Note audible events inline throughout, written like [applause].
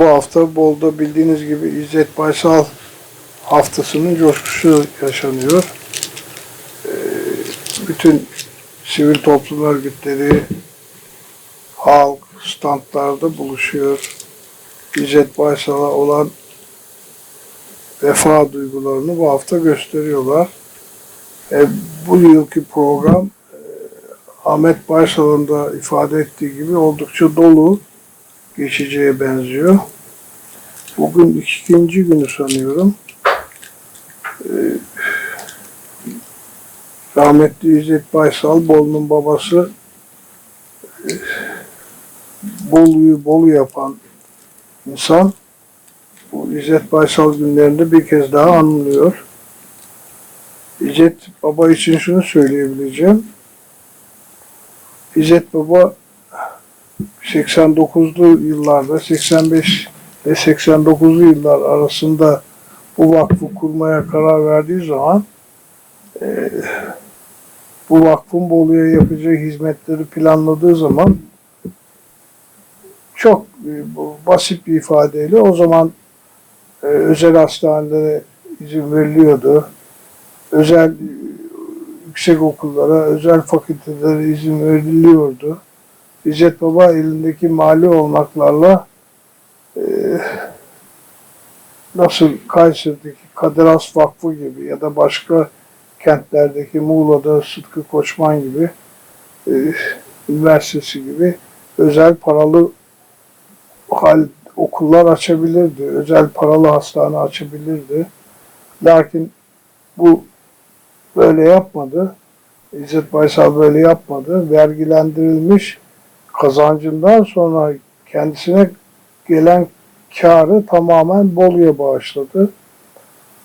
Bu hafta Bolu'da bildiğiniz gibi İzzet Baysal haftasının coşkusu yaşanıyor. Ee, Bütün sivil toplum örgütleri, halk, standlarda buluşuyor. İzzet Baysal'a olan vefa duygularını bu hafta gösteriyorlar. E, bu yılki program e, Ahmet Baysal'ın da ifade ettiği gibi oldukça dolu geçeceğe benziyor. Bugün ikinci günü sanıyorum. Ee, rahmetli İzzet Baysal, Bolu'nun babası e, Bolu'yu Bolu yapan insan bu İzzet Baysal günlerinde bir kez daha anılıyor. İzzet Baba için şunu söyleyebileceğim. İzzet Baba 89'lu yıllarda 85 ve 89'lu yıllar arasında bu vakfı kurmaya karar verdiği zaman e, bu vakfın Bolu'ya yapacağı hizmetleri planladığı zaman çok e, basit bir ifadeyle o zaman e, özel hastanelere izin veriliyordu. Özel e, yüksek okullara, özel fakültelere izin veriliyordu. İzzet Baba elindeki mali olmaklarla e, nasıl Kayseri'deki Kadir Has Vakfı gibi ya da başka kentlerdeki Muğla'da Sıtkı Koçman gibi e, üniversitesi gibi özel paralı hal okullar açabilirdi. Özel paralı hastane açabilirdi. Lakin bu böyle yapmadı. İzzet Baysal böyle yapmadı. Vergilendirilmiş kazancından sonra kendisine gelen karı tamamen Bolu'ya bağışladı.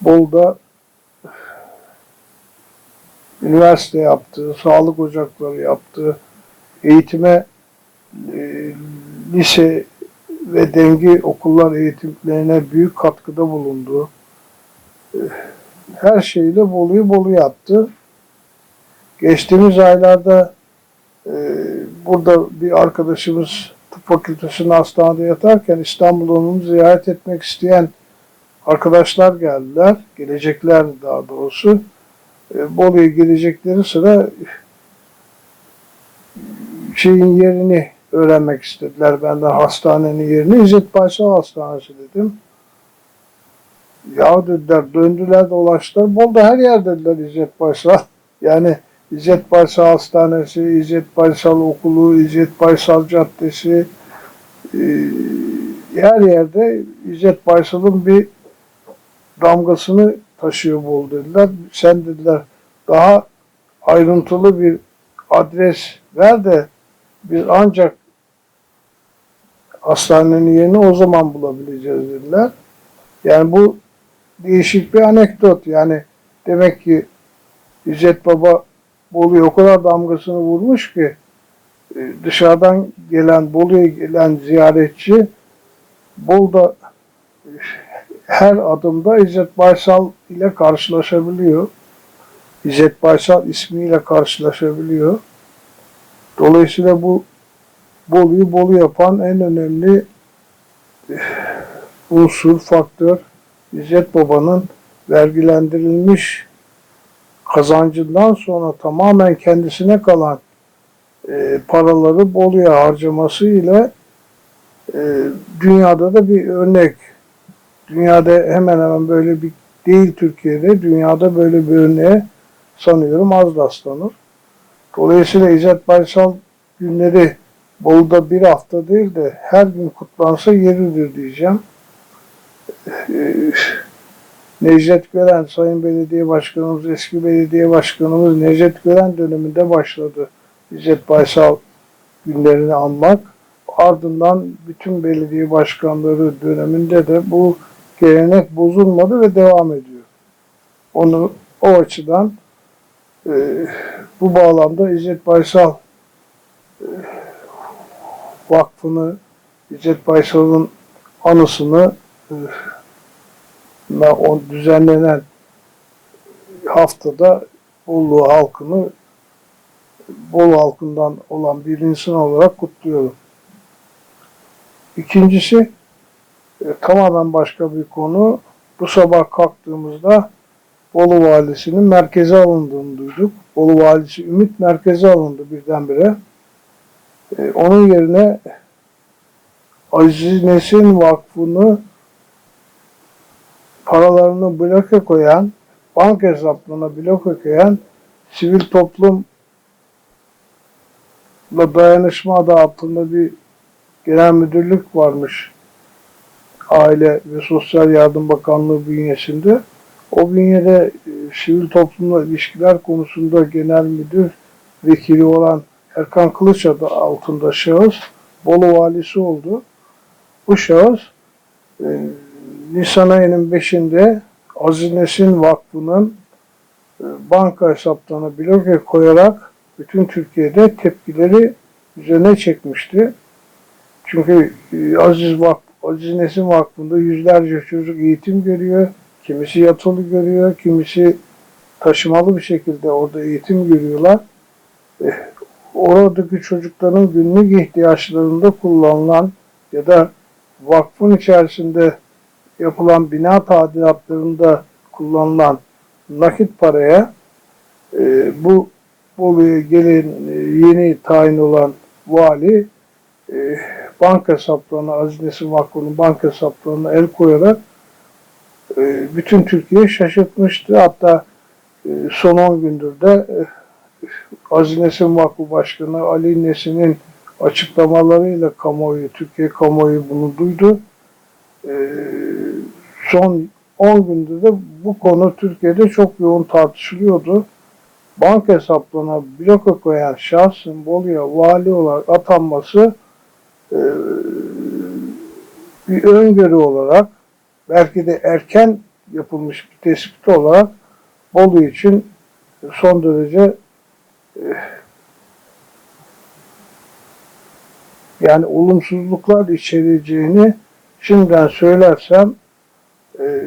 Bolu'da üniversite yaptı, sağlık ocakları yaptı, eğitime e, lise ve dengi okullar eğitimlerine büyük katkıda bulundu. E, Her şeyle Bolu'yu Bolu yaptı. Geçtiğimiz aylarda burada bir arkadaşımız tıp fakültesinin hastanede yatarken İstanbul'da onu ziyaret etmek isteyen arkadaşlar geldiler. Gelecekler daha doğrusu. E, Bolu'ya gelecekleri sıra şeyin yerini öğrenmek istediler benden hastanenin yerini. İzzet Baysal Hastanesi dedim. Ya dediler döndüler dolaştılar. Bolu'da her yer dediler İzzet Baysal. [laughs] Yani İzzet Baysal Hastanesi, İzzet Baysal Okulu, İzzet Baysal Caddesi e, her yerde İzzet Baysal'ın bir damgasını taşıyor Bolu dediler. Sen dediler daha ayrıntılı bir adres ver de biz ancak hastanenin yerini o zaman bulabileceğiz dediler. Yani bu değişik bir anekdot. Yani demek ki İzzet Baba Bolu'ya o kadar damgasını vurmuş ki e, dışarıdan gelen, Bolu'ya gelen ziyaretçi Bolu'da e, her adımda İzzet Baysal ile karşılaşabiliyor. İzzet Baysal ismiyle karşılaşabiliyor. Dolayısıyla bu Bolu'yu Bolu yapan en önemli eh, unsur, faktör İzzet Baba'nın vergilendirilmiş kazancından sonra tamamen kendisine kalan e, paraları Bolu'ya harcaması ile e, dünyada da bir örnek. Dünyada hemen hemen böyle bir değil Türkiye'de, dünyada böyle bir örneğe sanıyorum az rastlanır. Dolayısıyla İzzet Baysal günleri Bolu'da bir hafta değil de her gün kutlansa yeridir diyeceğim. Ee, Necdet Gören, Sayın Belediye Başkanımız, eski belediye başkanımız Necdet Gören döneminde başladı İzzet Baysal günlerini anmak. Ardından bütün belediye başkanları döneminde de bu gelenek bozulmadı ve devam ediyor. Onu o açıdan e, bu bağlamda İzzet Baysal e, Vakfı'nı, İzzet Baysal'ın anısını e, o düzenlenen haftada Bolu halkını Bolu halkından olan bir insan olarak kutluyorum. İkincisi e, tamamen başka bir konu. Bu sabah kalktığımızda Bolu Valisi'nin merkeze alındığını duyduk. Bolu Valisi Ümit merkeze alındı birdenbire. E, onun yerine Aziz Nesin Vakfı'nı paralarını bloke koyan, banka hesaplarına bloke koyan sivil toplum dayanışma adı altında bir genel müdürlük varmış. Aile ve Sosyal Yardım Bakanlığı bünyesinde. O bünyede e, sivil toplumla ilişkiler konusunda genel müdür vekili olan Erkan Kılıç adı altında şahıs Bolu valisi oldu. Bu şahıs e, Nisan ayının 5'inde Aziz Nesin Vakfı'nın e, banka hesaplarına bloke koyarak bütün Türkiye'de tepkileri üzerine çekmişti. Çünkü e, Aziz Vakf, Aziz Nesin Vakfı'nda yüzlerce çocuk eğitim görüyor. Kimisi yatılı görüyor, kimisi taşımalı bir şekilde orada eğitim görüyorlar. E, Oradaki çocukların günlük ihtiyaçlarında kullanılan ya da vakfın içerisinde yapılan bina tadilatlarında kullanılan nakit paraya e, bu Bolu'ya gelen e, yeni tayin olan vali e, banka hesaplarına, Aziz Vakfı'nın banka hesaplarına el koyarak e, bütün Türkiye şaşırtmıştı. Hatta e, son 10 gündür de e, Aziz Vakfı Başkanı Ali Nesin'in açıklamalarıyla kamuoyu, Türkiye kamuoyu bunu duydu. E, son 10 gündür de bu konu Türkiye'de çok yoğun tartışılıyordu. Banka hesaplarına bloke koyan şahsın Bolu'ya vali olarak atanması e, bir öngörü olarak belki de erken yapılmış bir tespit olarak Bolu için son derece e, yani olumsuzluklar içereceğini şimdiden söylersem e,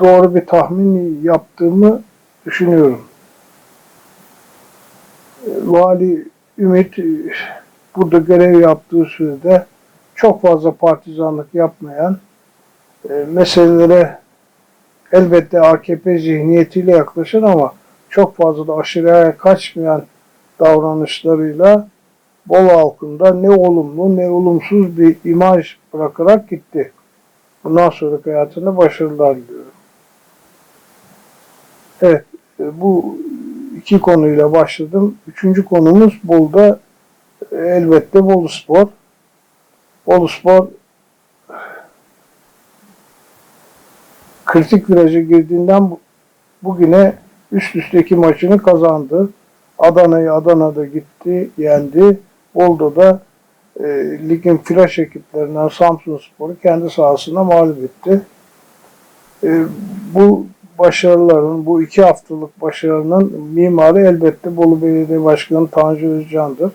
doğru bir tahmin yaptığımı düşünüyorum. E, Vali Ümit e, burada görev yaptığı sürede çok fazla partizanlık yapmayan e, meselelere elbette AKP zihniyetiyle yaklaşır ama çok fazla da aşırıya kaçmayan davranışlarıyla Bolu halkında ne olumlu ne olumsuz bir imaj bırakarak gitti. Bundan sonraki hayatında başarılar diliyorum. Evet, e, bu iki konuyla başladım. Üçüncü konumuz Bolu'da e, elbette Bolu Spor. Bolu Spor kritik viraja girdiğinden bu- bugüne üst üste iki maçını kazandı. Adana'yı Adana'da gitti, yendi. Bolu'da da e, ligin flash ekiplerinden Samsun Spor'u kendi sahasında mağlup etti. E, bu başarıların, bu iki haftalık başarının mimarı elbette Bolu Belediye Başkanı Tanju Özcan'dır.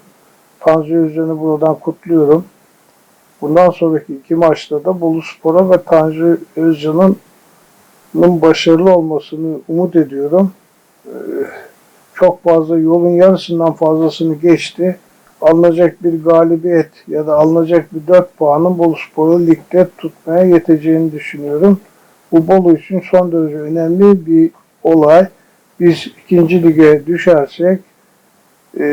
Tanju Özcan'ı buradan kutluyorum. Bundan sonraki iki maçta da Bolu Spor'a ve Tanju Özcan'ın başarılı olmasını umut ediyorum. Ee, Çok fazla yolun yarısından fazlasını geçti. Alınacak bir galibiyet ya da alınacak bir 4 puanın Bolu Spor'u ligde tutmaya yeteceğini düşünüyorum. Bu Bolu için son derece önemli bir olay. Biz ikinci lige düşersek e,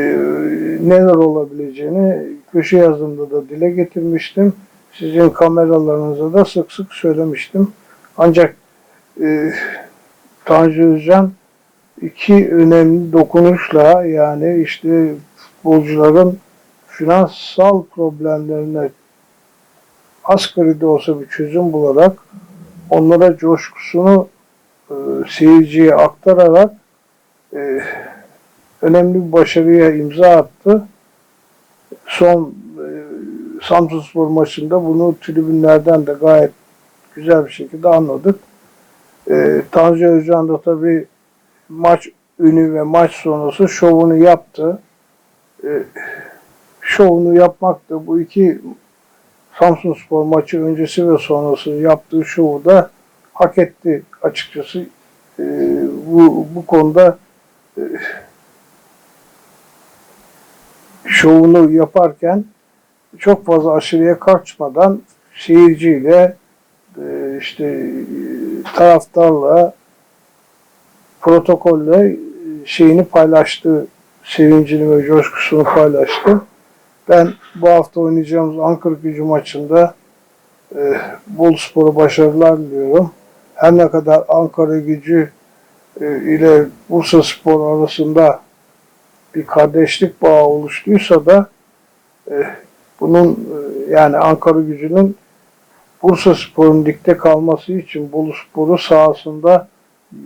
neler olabileceğini köşe yazımda da dile getirmiştim. Sizin kameralarınıza da sık sık söylemiştim. Ancak e, Tanju Özcan iki önemli dokunuşla yani işte futbolcuların finansal problemlerine asgari de olsa bir çözüm bularak onlara coşkusunu e, seyirciye aktararak e, önemli bir başarıya imza attı. Son e, Samsunspor maçında bunu tribünlerden de gayet güzel bir şekilde anladık. E, Tanju Özcan da tabii maç ünü ve maç sonrası şovunu yaptı. E, şovunu yapmak da bu iki Samsunspor maçı öncesi ve sonrası yaptığı şovu da hak etti açıkçası. E, bu, bu konuda e, şovunu yaparken çok fazla aşırıya kaçmadan seyirciyle e, işte e, taraftarla protokolle şeyini paylaştı. Sevincini ve coşkusunu paylaştı. Ben bu hafta oynayacağımız Ankara gücü maçında e, Boluspor'a başarılar diliyorum. Her ne kadar Ankara gücü e, ile Bursa Spor arasında bir kardeşlik bağı oluştuysa da e, bunun e, yani Ankara gücünün Bursa Spor'un ligde kalması için Bolu Spor'u sahasında e,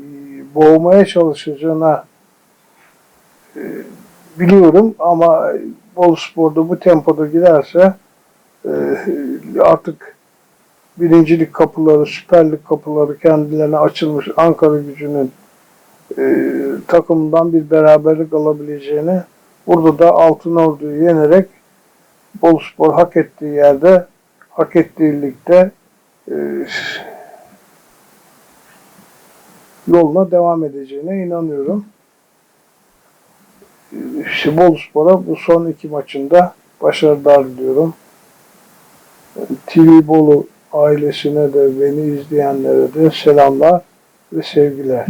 boğmaya çalışacağına e, biliyorum ama Bolu Spor'da bu tempoda giderse e, artık birincilik kapıları, Süper Lig kapıları kendilerine açılmış Ankara gücünün e, takımından bir beraberlik alabileceğini burada da Altın Ordu'yu yenerek Boluspor hak ettiği yerde hak ettiği ligde e, yoluna devam edeceğine inanıyorum. Boluspor'a bu son iki maçında başarılar diliyorum. TV Bolu ailesine de beni izleyenlere de selamlar ve sevgiler.